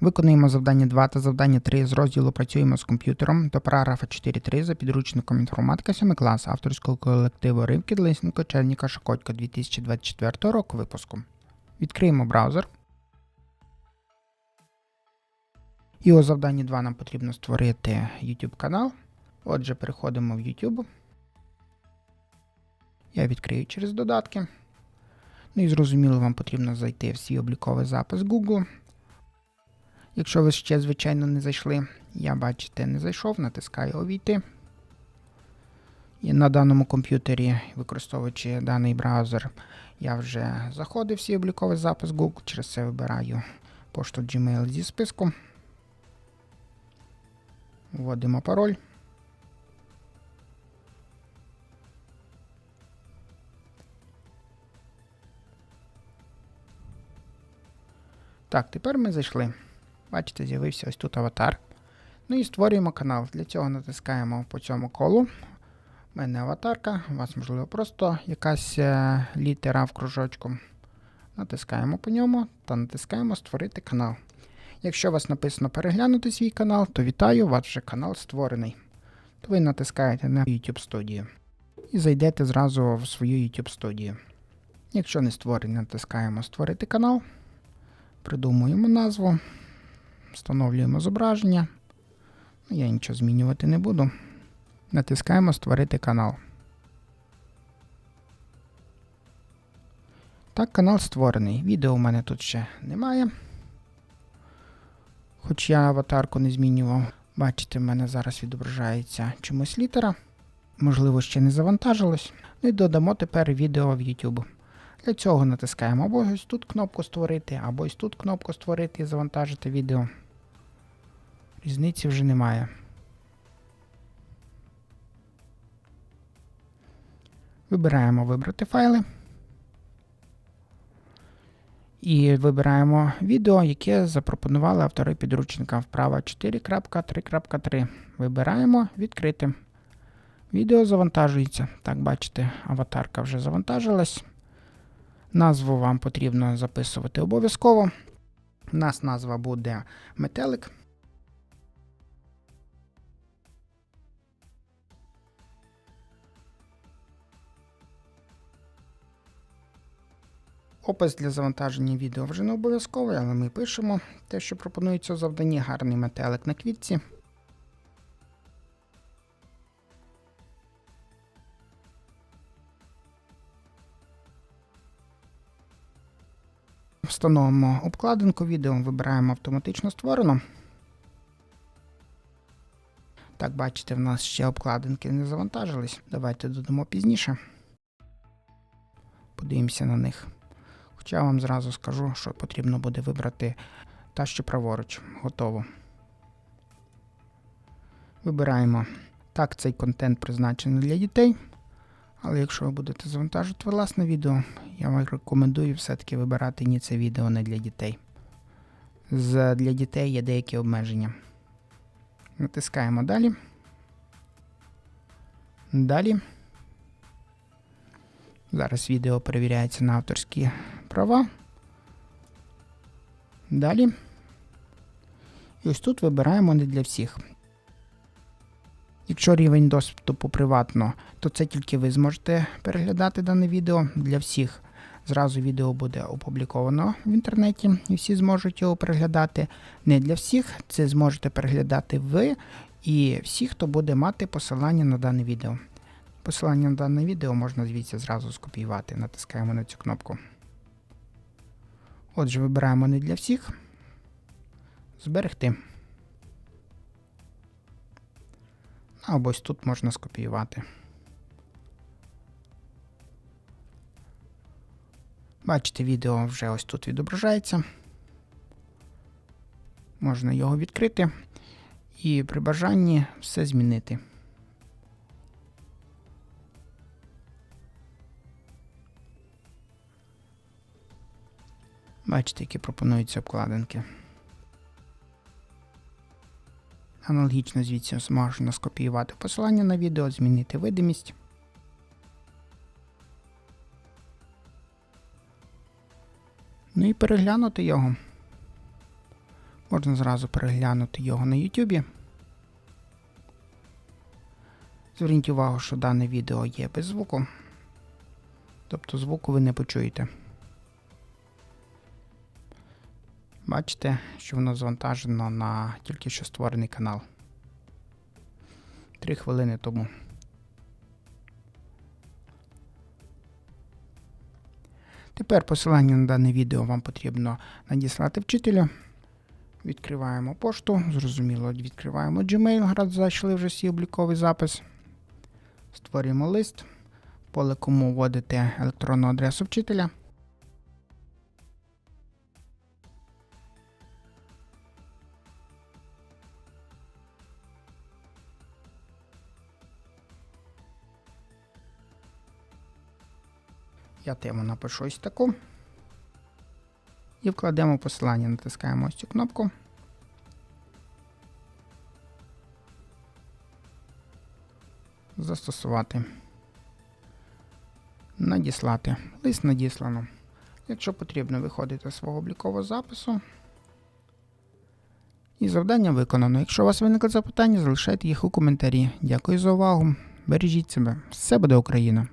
Виконуємо завдання 2 та завдання 3 з розділу Працюємо з комп'ютером до параграфа 4.3 за підручником інформатика 7 клас авторського колективу Ривки Лисенко Черніка Шакотька 2024 року випуску. Відкриємо браузер. І у завданні 2 нам потрібно створити YouTube канал. Отже, переходимо в YouTube. Я відкрию через додатки. Ну і зрозуміло, вам потрібно зайти в свій обліковий запис Google. Якщо ви ще, звичайно, не зайшли, я бачите, не зайшов, натискаю Увійти. І на даному комп'ютері, використовуючи даний браузер, я вже заходив в свій обліковий запис Google, через це вибираю пошту Gmail зі списку. Вводимо пароль. Так, тепер ми зайшли. Бачите, з'явився ось тут аватар. Ну і створюємо канал. Для цього натискаємо по цьому колу. У мене аватарка, у вас, можливо, просто якась е, літера в кружочку. Натискаємо по ньому та натискаємо Створити канал. Якщо у вас написано переглянути свій канал, то вітаю, у вас вже канал створений. То ви натискаєте на YouTube студію і зайдете зразу в свою YouTube студію. Якщо не створений, натискаємо Створити канал, придумуємо назву, встановлюємо зображення. Ну, Я нічого змінювати не буду. Натискаємо Створити канал. Так, канал створений. Відео у мене тут ще немає. Хоч я аватарку не змінював. Бачите, в мене зараз відображається чомусь літера. Можливо, ще не завантажилось. Ну і додамо тепер відео в YouTube. Для цього натискаємо або ось тут кнопку створити, або ось тут кнопку створити і завантажити відео. Різниці вже немає. Вибираємо вибрати файли. І вибираємо відео, яке запропонували автори підручника вправа 4.3.3. Вибираємо відкрити. Відео завантажується. Так, бачите, аватарка вже завантажилась. Назву вам потрібно записувати обов'язково. У нас назва буде метелик. Опис для завантаження відео вже не обов'язковий, але ми пишемо те, що пропонується у завданні гарний метелик на квітці. Встановимо обкладинку відео, вибираємо автоматично створено. Так, бачите, в нас ще обкладинки не завантажились. Давайте додамо пізніше. Подивимося на них. Хоча я вам зразу скажу, що потрібно буде вибрати та що праворуч. Готово. Вибираємо. Так, цей контент призначений для дітей. Але якщо ви будете завантажувати власне відео, я вам рекомендую все-таки вибирати ні це відео не для дітей. З, Для дітей є деякі обмеження. Натискаємо далі. Далі. Зараз відео перевіряється на авторські права. Далі. І ось тут вибираємо не для всіх. Якщо рівень доступу приватно, то це тільки ви зможете переглядати дане відео. Для всіх зразу відео буде опубліковано в інтернеті, і всі зможуть його переглядати. Не для всіх, це зможете переглядати ви і всі, хто буде мати посилання на дане відео. Посилання на дане відео можна звідси зразу скопіювати. Натискаємо на цю кнопку. Отже, вибираємо не для всіх. Зберегти. Або ось тут можна скопіювати. Бачите, відео вже ось тут відображається. Можна його відкрити і при бажанні все змінити. Бачите, які пропонуються обкладинки. Аналогічно звідси можна скопіювати посилання на відео, змінити видимість. Ну і переглянути його. Можна зразу переглянути його на YouTube. Зверніть увагу, що дане відео є без звуку. Тобто звуку ви не почуєте. Бачите, що воно завантажено на тільки що створений канал. Три хвилини тому. Тепер посилання на дане відео вам потрібно надіслати вчителю. Відкриваємо пошту, зрозуміло, відкриваємо Gmail, раз зайшли вже свій обліковий запис. Створюємо лист, поле кому вводите електронну адресу вчителя. Я тему напишу ось таку. І вкладемо посилання, натискаємо ось цю кнопку. Застосувати. Надіслати. Лист надіслано. Якщо потрібно, виходите з свого облікового запису. І завдання виконано. Якщо у вас виникли запитання, залишайте їх у коментарі. Дякую за увагу. Бережіть себе. Все буде Україна!